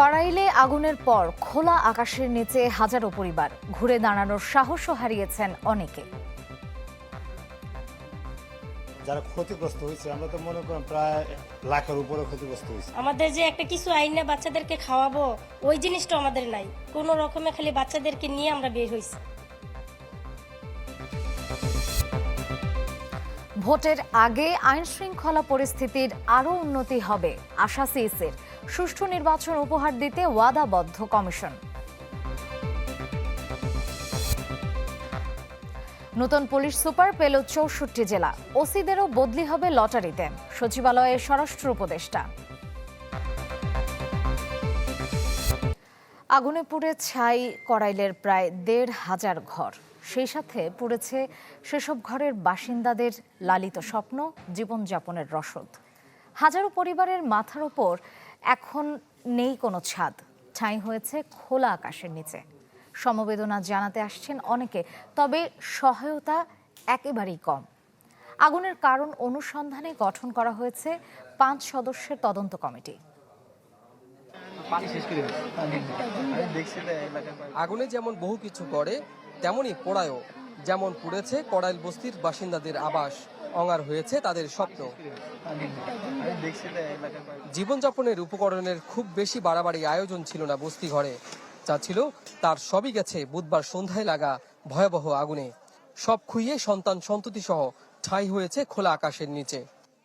কড়াইলে আগুনের পর খোলা আকাশের নিচে হাজারো পরিবার ঘুরে দাঁড়ানোর সাহসও হারিয়েছেন অনেকে। যারা ক্ষতিগ্রস্ত হয়েছে আমরা তো মনে করেন প্রায় লাখের উপরে ক্ষতিগ্রস্ত হয়েছে। আমাদের যে একটা কিছু আইনে বাচ্চাদেরকে খাওয়াবো ওই জিনিসটা আমাদের নাই। কোনো রকমে খালি বাচ্চাদেরকে নিয়ে আমরা বের হয়েছি। ভোটের আগে আইন শৃঙ্খলা পরিস্থিতির আরও উন্নতি হবে, আশা সিএসের সুষ্ঠু নির্বাচন উপহার দিতে ওয়াদাবদ্ধ কমিশন। নতুন পুলিশ সুপার পেল চৌষট্টি জেলা। ওসিদেরও বদলি হবে লটারিতে। সচিবালয়ের স্বরাষ্ট্র উপদেষ্টা। আগুনে পুড়ে ছাই করাইলের প্রায় দেড় হাজার ঘর। সেই সাথে পুড়েছে সেসব ঘরের বাসিন্দাদের লালিত স্বপ্ন জীবনযাপনের রসদ। হাজারো পরিবারের মাথার ওপর এখন নেই কোনো ছাদ। ঠাঁই হয়েছে খোলা আকাশের নিচে। সমবেদনা জানাতে আসছেন অনেকে তবে সহায়তা একেবারেই কম। আগুনের কারণ অনুসন্ধানে গঠন করা হয়েছে পাঁচ সদস্যের তদন্ত কমিটি। আগুনে যেমন বহু কিছু গড়ে তেমনি পোড়ায়ও। যেমন পুড়েছে কড়াইল বস্তির বাসিন্দাদের আবাস, অঙার হয়েছে তাদের স্বপ্ন। জীবনযাপনের উপকরণের খুব বেশি বাড়াবাড়ি আয়োজন ছিল না বস্তি ঘরে। যা ছিল, তার সবই গেছে বুধবার সন্ধ্যায় লাগা ভয়াবহ আগুনে। সব খুইয়ে সন্তান সন্ততি সহ ঠাঁই হয়েছে খোলা আকাশের নিচে।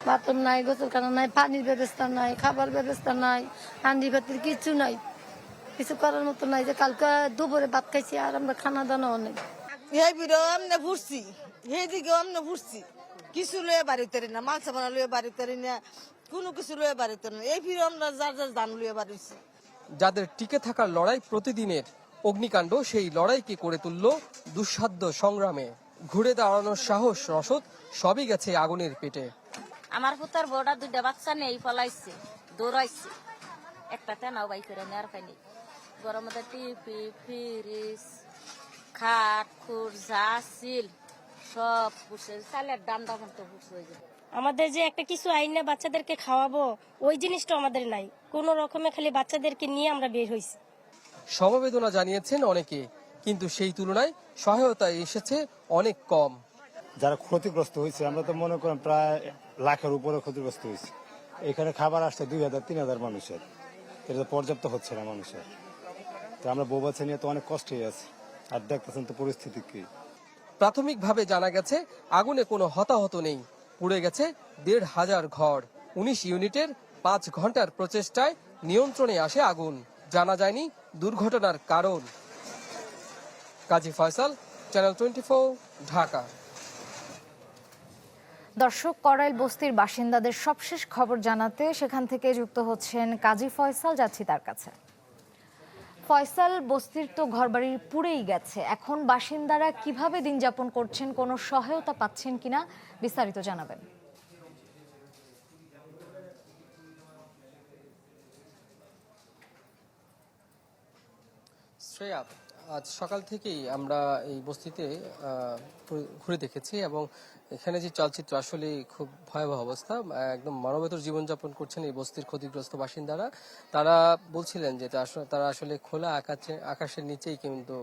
বাথরুম নাই গোসলখানা নাই, পানির ব্যবস্থা নাই, খাবার ব্যবস্থা নাই হান্ডি কিছু নাই। কিছু করার মতো নাই যে কালকে দুপুরে ভাত খাইছি আর আমরা খানা দানাও নেই হে বিরো আমনে ফুটছি হে দিকে আমনে ফুটছি কিছু লয়ে বাড়িতে না মাছ বানা লয়ে বাড়িতে না কোনো কিছু লয়ে বাড়িতে না। এই ফিরে আমরা যার যার ধান লয়ে বাড়িছি। যাদের টিকে থাকার লড়াই প্রতিদিনের অগ্নিকাণ্ড সেই লড়াইকে করে তুলল দুঃসাধ্য সংগ্রামে। ঘুরে দাঁড়ানোর সাহস রসদ সবই গেছে আগুনের পেটে। আমার পুতার বড়া দুইটা বাচ্চা নেই ফলাইছে দৌড়াইছে। একটা তেনাও বাই করে নেওয়ার পাইনি। গরমে টিপি ফ্রিজ খাট খুর ছিল সব পুষে চালের ডান্ডা মতো পুষে হয়ে যায় আমাদের যে একটা কিছু আইনে বাচ্চাদেরকে খাওয়াবো ওই জিনিসটা আমাদের নাই। কোনো রকমে খালি বাচ্চাদেরকে নিয়ে আমরা বের হয়েছি সমবেদনা জানিয়েছেন অনেকে কিন্তু সেই তুলনায় সহায়তা এসেছে অনেক কম। যারা ক্ষতিগ্রস্ত হয়েছে আমরা তো মনে করেন প্রায় লাখের উপরে ক্ষতিগ্রস্ত হয়েছে। এখানে খাবার আসছে দুই হাজার তিন হাজার মানুষের। এটা পর্যাপ্ত হচ্ছে না মানুষের। তো আমরা বউ বাচ্চা নিয়ে তো অনেক কষ্টে আছি। আর দেখতেছেন তো পরিস্থিতি কি। প্রাথমিকভাবে জানা গেছে আগুনে কোনো হতাহত নেই। পুড়ে গেছে দেড় হাজার ঘর। উনিশ ইউনিটের পাঁচ ঘণ্টার প্রচেষ্টায় নিয়ন্ত্রণে আসে আগুন। জানা যায়নি দুর্ঘটনার কারণ। Kazi Faisal channel twenty Dhaka. দর্শক করাইল বস্তির বাসিন্দাদের সবশেষ খবর জানাতে সেখান থেকে যুক্ত হচ্ছেন কাজী ফয়সাল যাচ্ছি তার কাছে। ফয়সাল বস্তির তো ঘরবাড়ি পুড়েই গেছে। এখন বাসিন্দারা কীভাবে দিন যাপন করছেন, কোনো সহায়তা পাচ্ছেন কিনা বিস্তারিত জানাবেন। শ্রেয়া, আজ সকাল থেকেই আমরা এই বস্তিতে ঘুরে দেখেছি এবং এখানে যে চলচ্চিত্র, আসলে খুব ভয়াবহ অবস্থা। একদম মানবেতর জীবনযাপন করছেন এই বস্তির ক্ষতিগ্রস্ত বাসিন্দারা। তারা বলছিলেন যে তারা আসলে খোলা আকাশে আকাশের নিচেই কিন্তু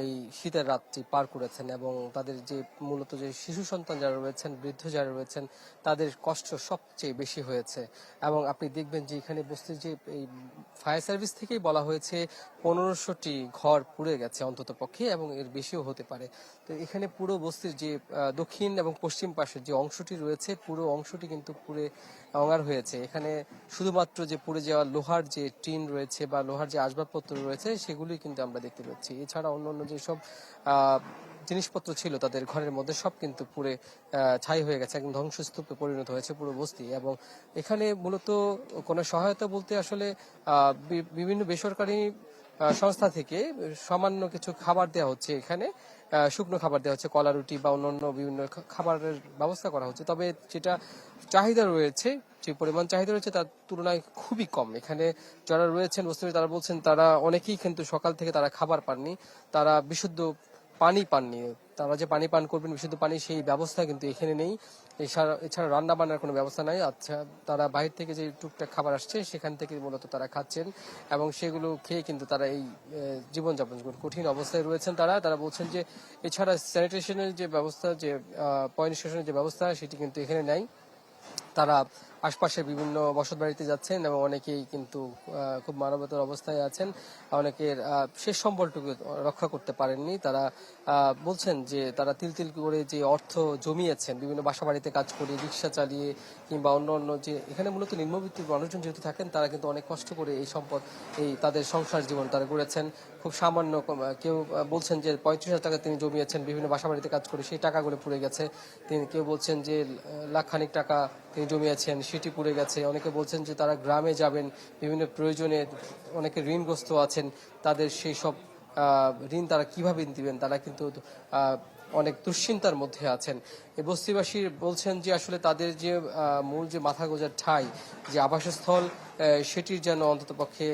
এই শীতের রাতটি পার করেছেন এবং তাদের যে মূলত যে শিশু সন্তান যারা রয়েছেন, বৃদ্ধ যারা রয়েছেন, তাদের কষ্ট সবচেয়ে বেশি হয়েছে। এবং আপনি দেখবেন যে এখানে বস্তির যে এই ফায়ার সার্ভিস থেকেই বলা হয়েছে পনেরোশোটি ঘর পুড়ে গেছে অন্তত পক্ষে এবং এর বেশিও হতে পারে। তো এখানে পুরো বস্তির যে দক্ষিণ এবং পশ্চিম পাশের যে অংশটি রয়েছে, পুরো অংশটি কিন্তু পুরে অঙ্গার হয়েছে। এখানে শুধুমাত্র যে পুড়ে যাওয়া লোহার যে টিন রয়েছে বা লোহার যে আসবাবপত্র রয়েছে সেগুলি কিন্তু আমরা দেখতে পাচ্ছি। এছাড়া অন্যান্য যেসব জিনিসপত্র ছিল তাদের ঘরের মধ্যে সব কিন্তু পুরে ছাই হয়ে গেছে, একদম ধ্বংসস্তূপে পরিণত হয়েছে পুরো বস্তি। এবং এখানে মূলত কোনো সহায়তা বলতে আসলে বিভিন্ন বেসরকারি সংস্থা থেকে সামান্য কিছু খাবার দেওয়া হচ্ছে এখানে। শুকনো খাবার দেওয়া হচ্ছে, কলা রুটি বা অন্যান্য বিভিন্ন খাবারের ব্যবস্থা করা হচ্ছে। তবে যেটা চাহিদা রয়েছে, যে পরিমাণ চাহিদা রয়েছে তার তুলনায় খুবই কম। এখানে যারা রয়েছেন মুসলিম তারা বলছেন, তারা অনেকেই কিন্তু সকাল থেকে তারা খাবার পাননি, তারা বিশুদ্ধ পানি পাননি। তারা যে পানি পান করবেন, বিশুদ্ধ পানি, সেই ব্যবস্থা কিন্তু এখানে নেই। এছাড়া এছাড়া রান্না বান্নার কোনো ব্যবস্থা নাই। আচ্ছা তারা বাইরে থেকে যে টুকটাক খাবার আসছে, সেখান থেকে মূলত তারা খাচ্ছেন এবং সেগুলো খেয়ে কিন্তু তারা এই জীবনযাপন। কঠিন অবস্থায় রয়েছেন তারা। তারা বলছেন যে এছাড়া স্যানিটেশনের যে ব্যবস্থা, যে পয়েন্ট স্টেশনের যে ব্যবস্থা, সেটি কিন্তু এখানে নেই। তারা আশপাশের বিভিন্ন বসত বাড়িতে যাচ্ছেন এবং অনেকেই কিন্তু খুব মানবতার অবস্থায় আছেন। অনেকের শেষ সম্বলটুকু রক্ষা করতে পারেননি। তারা বলছেন যে তারা তিল তিল করে যে অর্থ জমিয়েছেন, বিভিন্ন বাসা বাড়িতে কাজ করে, রিক্সা চালিয়ে কিংবা অন্য অন্য যে, এখানে মূলত নিম্নবিত্তির মানুষজন যেহেতু থাকেন, তারা কিন্তু অনেক কষ্ট করে এই সম্পদ, এই তাদের সংসার জীবন তারা গড়েছেন। খুব সামান্য কেউ বলছেন যে পঁয়ত্রিশ হাজার টাকা তিনি জমিয়েছেন, বিভিন্ন বাসা বাড়িতে কাজ করে সেই টাকাগুলো পুড়ে গেছে। তিনি কেউ বলছেন যে লাখখানিক টাকা তিনি জমিয়েছেন সেটি পড়ে গেছে। অনেকে বলছেন যে তারা গ্রামে যাবেন, বিভিন্ন প্রয়োজনে অনেকে ঋণগ্রস্ত আছেন, তাদের সেই সব ঋণ তারা কীভাবে দিবেন? তারা কিন্তু অনেক দুশ্চিন্তার মধ্যে আছেন। বস্তিবাসী বলছেন যে আসলে তাদের যে মূল যে মাথা গোজার ঠাই, যে আবাসস্থল সেটির যেন অন্তত পক্ষে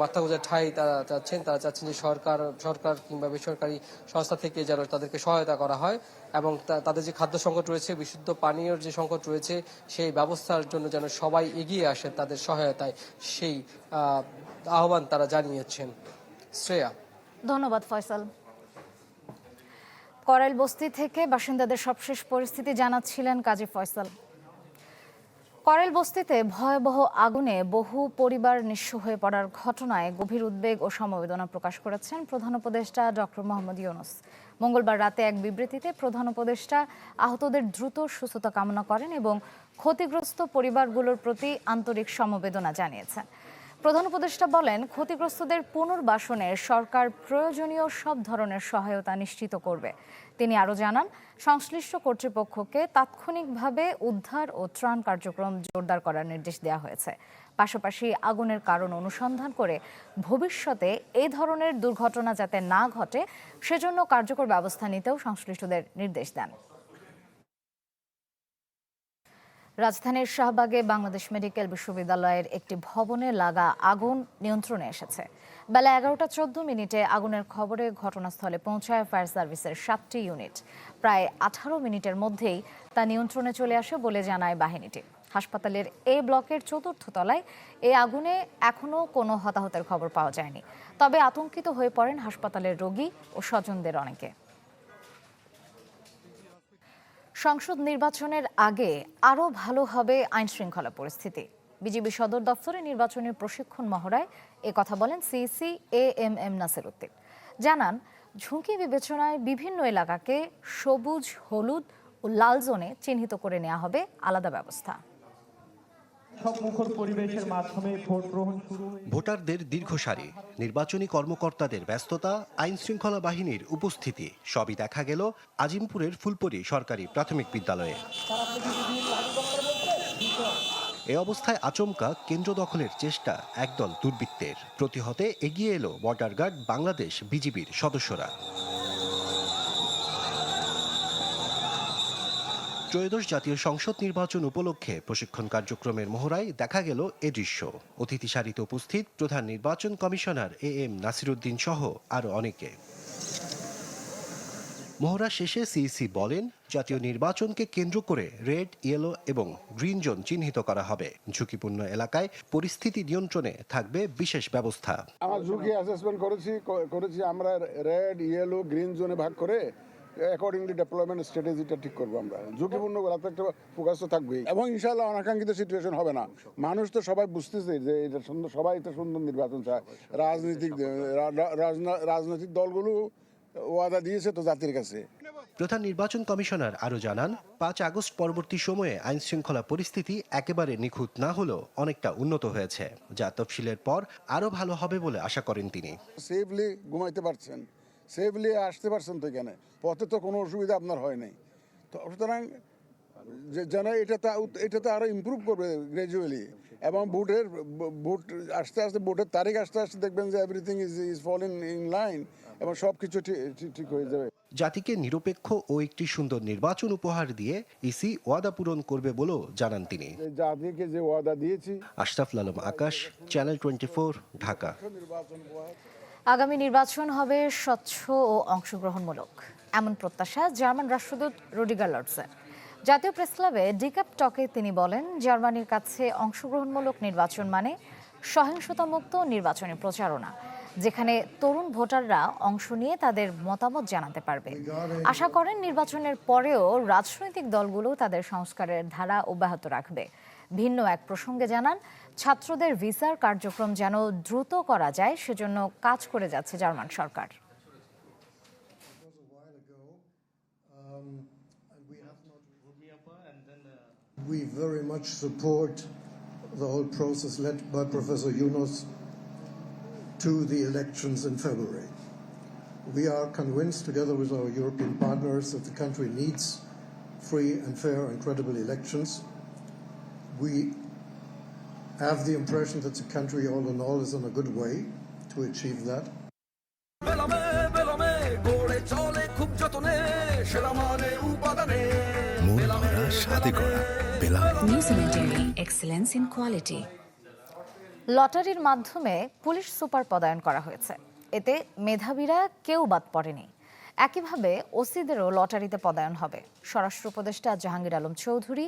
মাথা গোজার ঠাই তারা চাচ্ছেন। তারা চাচ্ছেন যে সরকার সরকার কিংবা বেসরকারি সংস্থা থেকে যেন তাদেরকে সহায়তা করা হয় এবং তাদের যে খাদ্য সংকট রয়েছে, বিশুদ্ধ পানীয়র যে সংকট রয়েছে, সেই ব্যবস্থার জন্য যেন সবাই এগিয়ে আসে তাদের সহায়তায়, সেই আহ্বান তারা জানিয়েছেন। শ্রেয়া। ধন্যবাদ, ফয়সাল। করাইল বস্তি থেকে বাসিন্দাদের সবশেষ পরিস্থিতি জানাচ্ছিলেন কাজী ফয়সাল। করেল বস্তিতে ভয়াবহ আগুনে বহু পরিবার নিঃস্ব হয়ে পড়ার ঘটনায় গভীর উদ্বেগ ও সমবেদনা প্রকাশ করেছেন প্রধান উপদেষ্টা ডক্টর মোহাম্মদ ইউনুস। মঙ্গলবার রাতে এক বিবৃতিতে প্রধান উপদেষ্টা আহতদের দ্রুত সুস্থতা কামনা করেন এবং ক্ষতিগ্রস্ত পরিবারগুলোর প্রতি আন্তরিক সমবেদনা জানিয়েছেন। প্রধান উপদেষ্টা বলেন, ক্ষতিগ্রস্তদের পুনর্বাসনে সরকার প্রয়োজনীয় সব ধরনের সহায়তা নিশ্চিত করবে। তিনি আরও জানান, সংশ্লিষ্ট কর্তৃপক্ষকে তাৎক্ষণিকভাবে উদ্ধার ও ত্রাণ কার্যক্রম জোরদার করার নির্দেশ দেওয়া হয়েছে। পাশাপাশি আগুনের কারণ অনুসন্ধান করে ভবিষ্যতে এই ধরনের দুর্ঘটনা যাতে না ঘটে, সেজন্য কার্যকর ব্যবস্থা নিতেও সংশ্লিষ্টদের নির্দেশ দেন। রাজধানীর শাহবাগে বাংলাদেশ মেডিকেল বিশ্ববিদ্যালয়ের একটি ভবনে লাগা আগুন নিয়ন্ত্রণে এসেছে। বেলা এগারোটা চোদ্দ মিনিটে আগুনের খবরে ঘটনাস্থলে পৌঁছায় ফায়ার সার্ভিসের সাতটি ইউনিট। প্রায় আঠারো মিনিটের মধ্যেই তা নিয়ন্ত্রণে চলে আসে বলে জানায় বাহিনীটি। হাসপাতালের এ ব্লকের চতুর্থ তলায় এই আগুনে এখনও কোনো হতাহতের খবর পাওয়া যায়নি। তবে আতঙ্কিত হয়ে পড়েন হাসপাতালের রোগী ও স্বজনদের অনেকে। সংসদ নির্বাচনের আগে আরও ভালো হবে আইন শৃঙ্খলা পরিস্থিতি। বিজেপি সদর দফতরে নির্বাচনের প্রশিক্ষণ মহড়ায় এ কথা বলেন CC A M M Nasir Uddin. জানান, ঝুঁকি বিবেচনায় বিভিন্ন এলাকাকে সবুজ, হলুদ ও লাল জোনে চিহ্নিত করে নেওয়া হবে আলাদা ব্যবস্থা। ভোটারদের দীর্ঘ সারি নির্বাচনী কর্মকর্তাদের ব্যস্ততা আইন শৃঙ্খলা বাহিনীর উপস্থিতি, সবই দেখা গেল আজিমপুরের ফুলপুরি সরকারি প্রাথমিক বিদ্যালয়ে। এ অবস্থায় আচমকা কেন্দ্র দখলের চেষ্টা একদল দুর্বৃত্তের। প্রতিহতে এগিয়ে এলো বর্ডার গার্ড বাংলাদেশ বিজিবির সদস্যরা। ত্রয়োদশ জাতীয় সংসদ নির্বাচন উপলক্ষে প্রশিক্ষণ কার্যক্রমের মহড়ায় দেখা গেল এ দৃশ্য। অতিথি সারিতে উপস্থিত প্রধান নির্বাচন কমিশনার এ এম নাসিরুদ্দিন সহ আরও অনেকে। মহড়া শেষে সিইসি বলেন, জাতীয় নির্বাচনকে কেন্দ্র করে রেড, ইয়েলো এবং গ্রিন জোন চিহ্নিত করা হবে। ঝুঁকিপূর্ণ এলাকায় পরিস্থিতি নিয়ন্ত্রণে থাকবে বিশেষ ব্যবস্থা। আমার ঝুঁকি অ্যাসেসমেন্ট করেছি করেছি আমরা রেড, ইয়েলো, গ্রিন জোনে ভাগ করে অ্যাকর্ডিংলি ডেভেলপমেন্ট স্ট্র্যাটেজিটা ঠিক করব আমরা। ঝুঁকিপূর্ণ রাতে একটা ফোকাস তো থাকবেই। এবং ইনশাল্লাহ অনাকাঙ্ক্ষিত সিচুয়েশন হবে না। মানুষ তো সবাই বুঝতেছে যে এটা সুন্দর সবাই এটা সুন্দর নির্বাচন চায়। রাজনৈতিক রাজনৈতিক দলগুলো ওয়াদা দিয়েছে তো জাতির কাছে। প্রধান নির্বাচন কমিশনার আরও জানান পাঁচ আগস্ট পরবর্তী সময়ে আইন শৃঙ্খলা পরিস্থিতি একেবারে নিখুঁত না হলেও অনেকটা উন্নত হয়েছে। যা তফসিলের পর আরও ভালো হবে বলে আশা করেন তিনি। সেফলি ঘুমাইতে পারছেন। সেফলি আসতে পারছেন তো এখানে? পথে তো কোনো অসুবিধা আপনার হয় নাই। তো সুতরাং যেন এটা তা এটা তো আরও ইমপ্রুভ করবে গ্রাজুয়ালি এবং ভোটের ভোট আস্তে আস্তে ভোটের তারিখ আস্তে আস্তে দেখবেন যে everything is is fall in in line এবং সব কিছু ঠিক হয়ে যাবে। জাতিকে নিরপেক্ষ ও একটি সুন্দর নির্বাচন উপহার দিয়ে ইসি ওয়াদা পূরণ করবে বলেও জানান তিনি। জাতিকে যে ওয়াদা দিয়েছি আশরাফুল আলম আকাশ চ্যানেল টোয়েন্টি ঢাকা। আগামী নির্বাচন হবে স্বচ্ছ ও অংশগ্রহণমূলক। এমন প্রত্যাশা জার্মান রাষ্ট্রদূত রুডিগার লর্ডসের জাতীয় প্রেস ক্লাবে ডিকাপ টকে তিনি বলেন, জার্মানির কাছে অংশগ্রহণমূলক নির্বাচন মানে সহিংসতামুক্ত নির্বাচনী প্রচারণা, যেখানে তরুণ ভোটাররা অংশ নিয়ে তাদের মতামত জানাতে পারবে। আশা করেন নির্বাচনের পরেও রাজনৈতিক দলগুলো তাদের সংস্কারের ধারা অব্যাহত রাখবে। ভিন্ন এক প্রসঙ্গে জানান ছাত্রদের ভিসার কার্যক্রম যেন দ্রুত করা যায় সেজন্য কাজ করে যাচ্ছে জার্মান সরকার We very much support the whole process led by Professor Yunus to the elections in February. We are convinced, together with our European partners, that the country needs free and fair and credible elections. We have the impression that the country, all in all, is on a good way to achieve that. মানে মন. লটারির মাধ্যমে police super পদায়ন করা হয়েছে এতে মেধাবীরা কেউ বাদ পড়েনি একইভাবে ওসিদেরও লটারিতে পদায়ন হবে। স্বরাষ্ট্র উপদেষ্টা জাহাঙ্গীর আলম চৌধুরী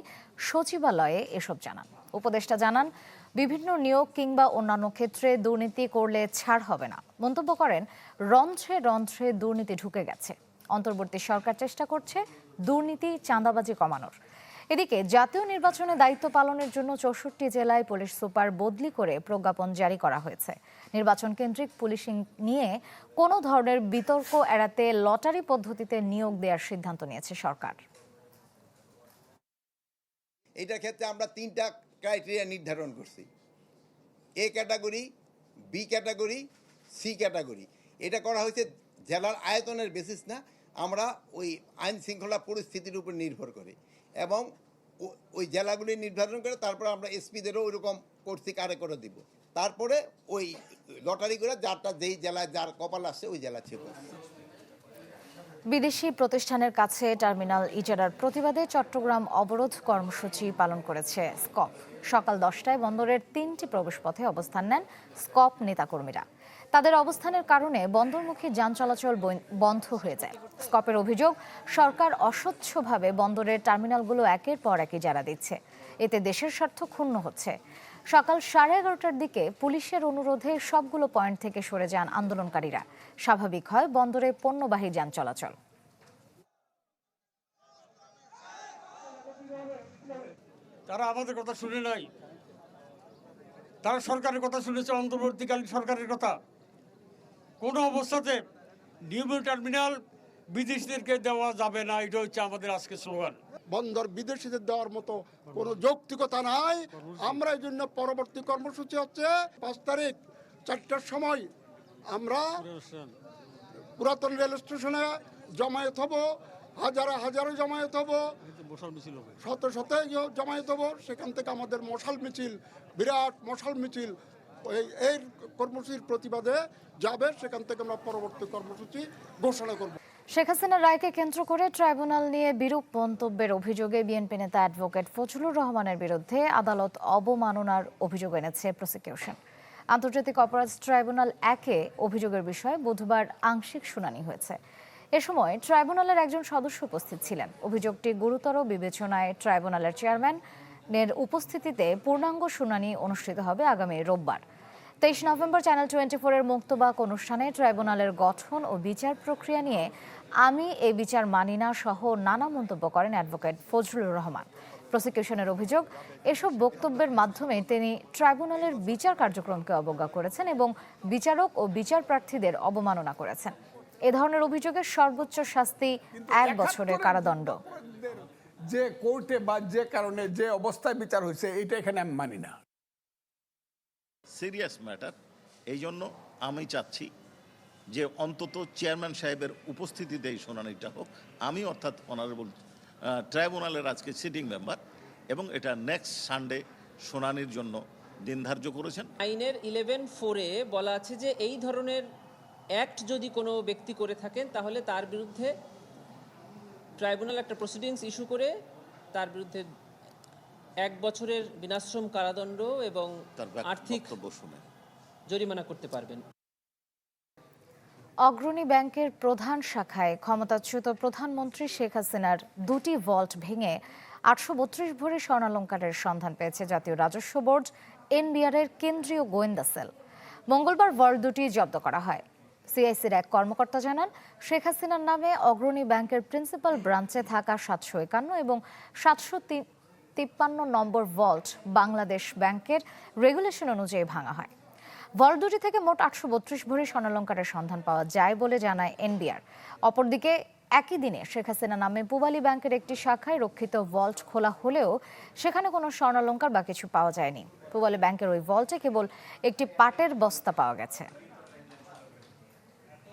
সচিবালয়ে এসব জানান। উপদেষ্টা জানান, বিভিন্ন নিয়োগ কিংবা অন্যান্য ক্ষেত্রে দুর্নীতি করলে ছাড় হবে না। মন্তব্য করেন, রন্ধ্রে রন্ধ্রে দুর্নীতি ঢুকে গেছে। অন্তর্বর্তী সরকার চেষ্টা করছে দুর্নীতি চাঁদাবাজি কমানোর। এদিকে জাতীয় নির্বাচনে দায়িত্ব পালনের জন্য চৌষট্টি জেলায় পুলিশ সুপার বদলি করে প্রজ্ঞাপন জারি করা হয়েছে। নির্বাচন কেন্দ্রিক পুলিশিং নিয়ে কোনো ধরনের বিতর্ক এড়াতে লটারি পদ্ধতিতে নিয়োগ দেওয়ার সিদ্ধান্ত নিয়েছে সরকার। এইটার ক্ষেত্রে আমরা তিনটা ক্রাইটেরিয়া নির্ধারণ করছি। A category, B category, C category. এটা করা হয়েছে জেলার আয়তনের বেসিস না, আমরা ওই আইন শৃঙ্খলা পরিস্থিতির উপর নির্ভর করে। এবং ওই জেলাগুলি নির্ধারণ করে তারপর আমরা এসপিদেরও ওইরকম কর্তৃক আরে করে দিব। তারপরে ওই লটারি করে যারটা যেই জেলায় যার কপাল আসছে ওই জেলা ছিল বিদেশি প্রতিষ্ঠানের কাছে টার্মিনাল ইজারার প্রতিবাদে চট্টগ্রাম অবরোধ কর্মসূচি পালন করেছে স্কপ। সকাল দশটায় বন্দরের তিনটি প্রবেশপথে অবস্থান নেন স্কপ নেতাকর্মীরা। তাদের অবস্থানের কারণে বন্দরমুখী যান চলাচল বন্ধ হয়ে যায়। স্কপের অভিযোগ, সরকার অস্বচ্ছভাবে বন্দরের টার্মিনালগুলো একের পর একই ইজারা দিচ্ছে। এতে দেশের স্বার্থ ক্ষুণ্ণ হচ্ছে। সকাল সাড়ে এগারোটার দিকে পুলিশের অনুরোধে সবগুলো পয়েন্ট থেকে সরে যান আন্দোলনকারীরা। স্বাভাবিক হয় বন্দরে পণ্যবাহী যান চলাচল। তারা আমাদের কথা শুনে নাই। তারা সরকারের কথা শুনেছে, অন্তর্বর্তীকালীন সরকারের কথা। কোনো অবস্থাতে নিউ টার্মিনাল বিদেশিদেরকে দেওয়া যাবে না, এটা হচ্ছে আমাদের আজকে স্লোগান বন্দর বিদেশিদের দেওয়ার মতো কোনো যৌক্তিকতা নাই। আমরা এই জন্য পরবর্তী কর্মসূচি হচ্ছে পাঁচ তারিখ, চারটার সময় আমরা পুরাতন রেল স্টেশনে জমায়েত হব, হাজারে হাজারে জমায়েত হব, শত শত জমায়েত হব, সেখান থেকে আমাদের মশাল মিছিল, বিরাট মশাল মিছিল এই কর্মসূচির প্রতিবাদে যাবে, সেখান থেকে আমরা পরবর্তী কর্মসূচি ঘোষণা করব। শেখ হাসিনার রায়কে কেন্দ্র করে ট্রাইব্যুনাল নিয়ে বিরূপ মন্তব্যের অভিযোগে বিএনপি নেতা অ্যাডভোকেট ফজলুর রহমানের বিরুদ্ধে আদালত অবমাননার অভিযোগ এনেছে প্রসিকিউশন। আন্তর্জাতিক অপরাধ ট্রাইব্যুনাল একে অভিযোগের বিষয়ে বুধবার আংশিক শুনানি হয়েছে। এ সময় ট্রাইব্যুনালের একজন সদস্য উপস্থিত ছিলেন। অভিযোগটি গুরুতর বিবেচনায় ট্রাইব্যুনালের চেয়ারম্যানের উপস্থিতিতে পূর্ণাঙ্গ শুনানি অনুষ্ঠিত হবে আগামী রোববার। তেইশ নভেম্বর চ্যানেল টোয়েন্টি ফোরের মুক্তবাক অনুষ্ঠানে ট্রাইব্যুনালের গঠন ও বিচার প্রক্রিয়া নিয়ে আমি এই বিচার মানি না সহ নানা মন্তব্য করেন অ্যাডভোকেট ফজলুর রহমান। প্রসিকিউশনের অভিযোগ, এসব বক্তব্যের মাধ্যমে তিনি ট্রাইব্যুনালের বিচার কার্যক্রমকে অবজ্ঞা করেছেন এবং বিচারক ও বিচার প্রার্থীদের অবমাননা করেছেন। এ ধরনের অভিযোগের সর্বোচ্চ শাস্তি এক বছরের কারাদণ্ড। যে কোর্টে বা যে কারণে যে অবস্থায় বিচার হয়েছে এটা এখানে আমি মানি না। Serious matter. এই জন্য আমি চাচ্ছি যে অন্তত চেয়ারম্যান সাহেবের উপস্থিতিতে এই শুনানিটা হোক। আমি অর্থাৎ অনারেবল ট্রাইব্যুনালের আজকে সিটিং মেম্বার এবং এটা নেক্সট সানডে শুনানির জন্য দিন ধার্য করেছেন। আইনের ইলেভেন ফোরে বলা আছে যে এই ধরনের অ্যাক্ট যদি কোনো ব্যক্তি করে থাকেন তাহলে তার বিরুদ্ধে ট্রাইব্যুনাল একটা প্রসিডিংস ইস্যু করে তার বিরুদ্ধে এক বছরের বিনাশ্রম কারাদণ্ড এবং আর্থিক জরিমানা করতে পারবেন। অগ্রণী ব্যাংকের প্রধান শাখায় ক্ষমতাচ্যুত প্রধানমন্ত্রী শেখ হাসিনার দুটি ভল্ট ভেঙে আটশো বত্রিশ ভরি স্বর্ণালঙ্কারের সন্ধান পেয়েছে জাতীয় রাজস্ব বোর্ড এনবিআর এর কেন্দ্রীয় গোয়েন্দা সেল। মঙ্গলবার ভল্ট দুটি জব্দ করা হয়। সিআইসির এক কর্মকর্তা জানান, শেখ হাসিনার নামে অগ্রণী ব্যাংকের প্রিন্সিপাল ব্রাঞ্চে থাকা সাতশো একান্ন এবং সাতশো তিপ্পান্ন নম্বর ভল্ট বাংলাদেশ ব্যাংকের রেগুলেশন অনুযায়ী ভাঙা হয়। ভল্ট দুটি থেকে মোট আটশো বত্রিশ ভরি স্বর্ণালঙ্কারের সন্ধান পাওয়া যায় বলে জানায় এনবিআর। অপরদিকে একই দিনে শেখ হাসিনা নামে পুবালী ব্যাংকের একটি শাখায় রক্ষিত ভল্ট খোলা হলেও সেখানে কোনো স্বর্ণালঙ্কার বা কিছু পাওয়া যায়নি। পুবালী ব্যাংকের ওই ভল্টে কেবল একটি পাটের বস্তা পাওয়া গেছে।